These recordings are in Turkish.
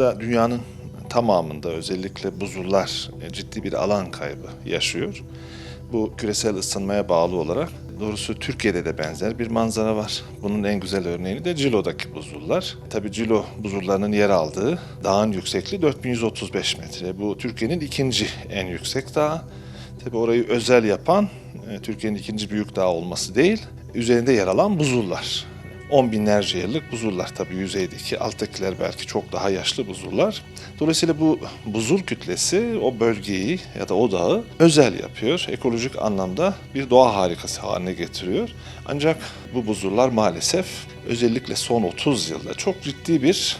dünyanın tamamında özellikle buzullar e, ciddi bir alan kaybı yaşıyor. Bu küresel ısınmaya bağlı olarak doğrusu Türkiye'de de benzer bir manzara var. Bunun en güzel örneğini de Cilo'daki buzullar. Tabii Cilo buzullarının yer aldığı dağın yüksekliği 4135 metre. Bu Türkiye'nin ikinci en yüksek dağı. Tabii orayı özel yapan e, Türkiye'nin ikinci büyük dağı olması değil, üzerinde yer alan buzullar. On binlerce yıllık buzullar tabii yüzeydeki, alttakiler belki çok daha yaşlı buzullar. Dolayısıyla bu buzul kütlesi o bölgeyi ya da o dağı özel yapıyor. Ekolojik anlamda bir doğa harikası haline getiriyor. Ancak bu buzullar maalesef özellikle son 30 yılda çok ciddi bir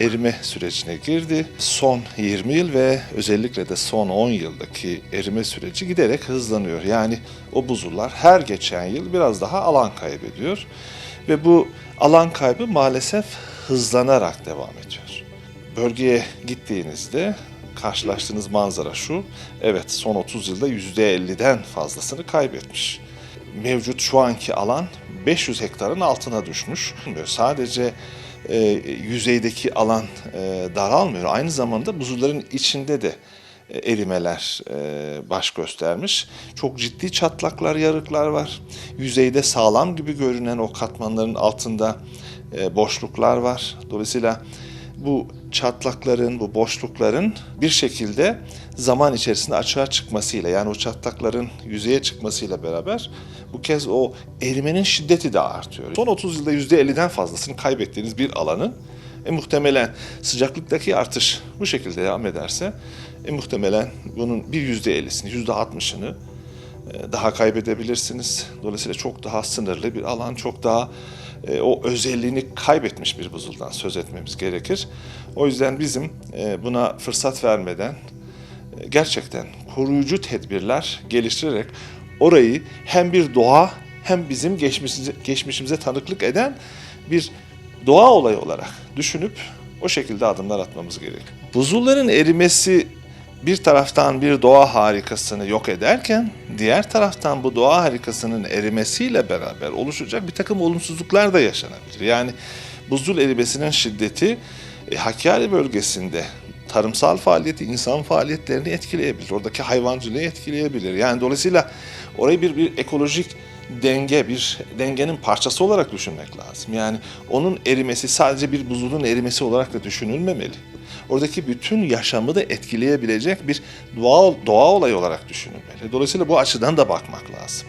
erime sürecine girdi. Son 20 yıl ve özellikle de son 10 yıldaki erime süreci giderek hızlanıyor. Yani o buzullar her geçen yıl biraz daha alan kaybediyor ve bu alan kaybı maalesef hızlanarak devam ediyor. Bölgeye gittiğinizde karşılaştığınız manzara şu. Evet son 30 yılda %50'den fazlasını kaybetmiş. Mevcut şu anki alan 500 hektarın altına düşmüş. Sadece e, yüzeydeki alan e, daralmıyor. Aynı zamanda buzulların içinde de erimeler e, baş göstermiş. Çok ciddi çatlaklar, yarıklar var. Yüzeyde sağlam gibi görünen o katmanların altında e, boşluklar var. Dolayısıyla bu çatlakların, bu boşlukların bir şekilde zaman içerisinde açığa çıkmasıyla yani o çatlakların yüzeye çıkmasıyla beraber bu kez o erimenin şiddeti de artıyor. Son 30 yılda %50'den fazlasını kaybettiğiniz bir alanın e, muhtemelen sıcaklıktaki artış bu şekilde devam ederse e, muhtemelen bunun bir %50'sini, %60'ını e, daha kaybedebilirsiniz. Dolayısıyla çok daha sınırlı bir alan, çok daha e, o özelliğini kaybetmiş bir buzuldan söz etmemiz gerekir. O yüzden bizim e, buna fırsat vermeden e, gerçekten koruyucu tedbirler geliştirerek orayı hem bir doğa hem bizim geçmişimize, geçmişimize tanıklık eden bir doğa olayı olarak düşünüp o şekilde adımlar atmamız gerek. Buzulların erimesi bir taraftan bir doğa harikasını yok ederken diğer taraftan bu doğa harikasının erimesiyle beraber oluşacak bir takım olumsuzluklar da yaşanabilir. Yani buzul erimesinin şiddeti e, Hakkari bölgesinde tarımsal faaliyeti, insan faaliyetlerini etkileyebilir. Oradaki hayvancılığı etkileyebilir. Yani dolayısıyla orayı bir, bir ekolojik denge, bir dengenin parçası olarak düşünmek lazım. Yani onun erimesi sadece bir buzulun erimesi olarak da düşünülmemeli. Oradaki bütün yaşamı da etkileyebilecek bir doğa, doğa olayı olarak düşünülmeli. Dolayısıyla bu açıdan da bakmak lazım.